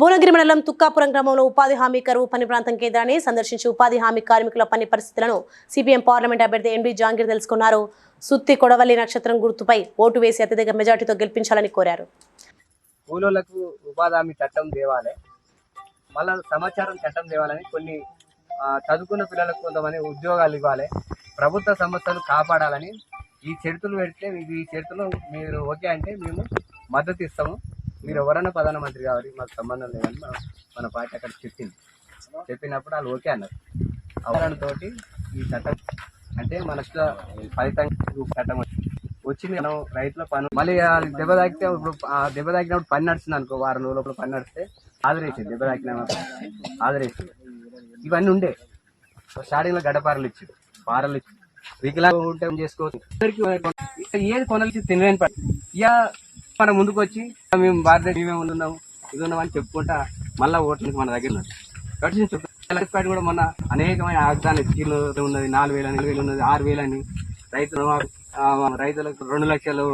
భువనగిరి మండలం తుక్కాపురం గ్రామంలో ఉపాధి హామీ కరువు పని ప్రాంతం కేంద్రాన్ని సందర్శించి ఉపాధి హామీ కార్మికుల పని పరిస్థితులను సిపిఎం పార్లమెంట్ అభ్యర్థి ఎంబీ జాంగీర్ తెలుసుకున్నారు. సుత్తి కొడవల్లి నక్షత్రం గుర్తుపై ఓటు వేసి అత్యధిక మెజార్టీతో గెలిపించాలని కోరారు. కూలోళ్ళకు ఉపాధి హామీ చట్టం తేవాలి. మళ్ళా సమాచారం చట్టం తేవాలని కొన్ని చదువుకున్న పిల్లలకు కొంతమంది ఉద్యోగాలు ఇవ్వాలి. ప్రభుత్వ సంస్థలు కాపాడాలని ఈ చరిత్రలు పెడితే ఈ చరిత్రలు మీరు ఓకే అంటే మేము మద్దతు ఇస్తాము. మీరు ఎవరన్నా ప్రధానమంత్రి కావాలి మాకు సంబంధం లేదని మన- పార్టీ అక్కడ చెప్పింది. చెప్పినప్పుడు వాళ్ళు ఓకే అన్నారు. అవసరంతోటి ఈ చట్టం అంటే మన ఫలితం చట్టం వచ్చింది. మనం రైతుల పని మళ్ళీ దెబ్బ తాకితే ఇప్పుడు ఆ దెబ్బ తాకినప్పుడు పని నడుస్తుంది అనుకో వారం రోజుల లోపల పని నడిస్తే ఆదరేసింది దెబ్బ తాకిన ఆదరేసింది. ఇవన్నీ ఉండే. స్టార్టింగ్లో గడపారలు ఇచ్చాడు పారలు ఇచ్చాడు. వికలాంగ ఉంటే ఏం చేసుకోవచ్చు? అందరికీ ఏది కొనాలి తినలేని పని ఇక మనం ముందుకు వచ్చి మేము భారతదేశం మేమే ఉన్నాము ఇది ఉన్నాం అని చెప్పుకుంటా మళ్ళా ఓట్లకి మన దగ్గర ఉన్నారు. కాబట్టి చెప్తాను కూడా మొన్న అనేకమైన వాగ్దానాలు స్కీమ్లు ఉన్నది నాలుగు వేలు నాలుగు వేలు ఉన్నది ఆరు వేలు అని. రైతులు రైతులకు రెండు లక్షలు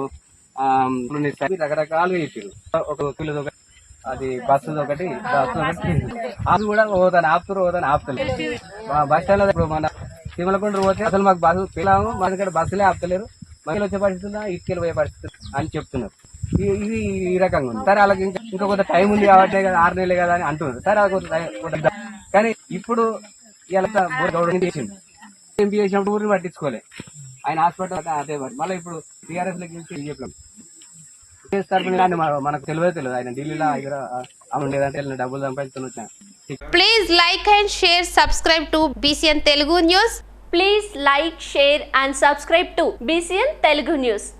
రకరకాలుగా ఇచ్చారు ఒక కిలో అది బస్సు ఒకటి బస్సు ఒకటి. అది కూడా పోతాను ఆపుతారు పోతాను ఆపుతలేదు బస్ స్టాండ్ ఇప్పుడు మన తిమలకొండ పోతే అసలు మాకు బస్సు పిల్లము మన దగ్గర బస్సులే ఆపుతలేరు. మహిళలు వచ్చే పరిస్థితుందా ఇటుకెళ్ళి పోయే పరిస్థితి అని చెప్తున్నారు. ఇది ఈ రకంగా ఉంది. సరే వాళ్ళకి ఇంకా ఇంకా కొంత టైం ఉంది కాబట్టి కదా ఆరు నెలలే కదా అని అంటున్నారు. సరే వాళ్ళకి కొంత కానీ ఇప్పుడు ఇలా గౌరవం చేసింది ఎంపీ చేసినప్పుడు ఊరిని పట్టించుకోలే. ఆయన హాస్పిటల్ అదే మళ్ళీ ఇప్పుడు టీఆర్ఎస్ లకి చెప్పాం చేస్తారు మనకు తెలియదు తెలియదు. ఆయన ఢిల్లీలో ఆమె డబ్బులు సంపాదించుకొని వచ్చిన. Please like and share, subscribe to BCN Telugu News. Please like, share and subscribe to BCN Telugu News.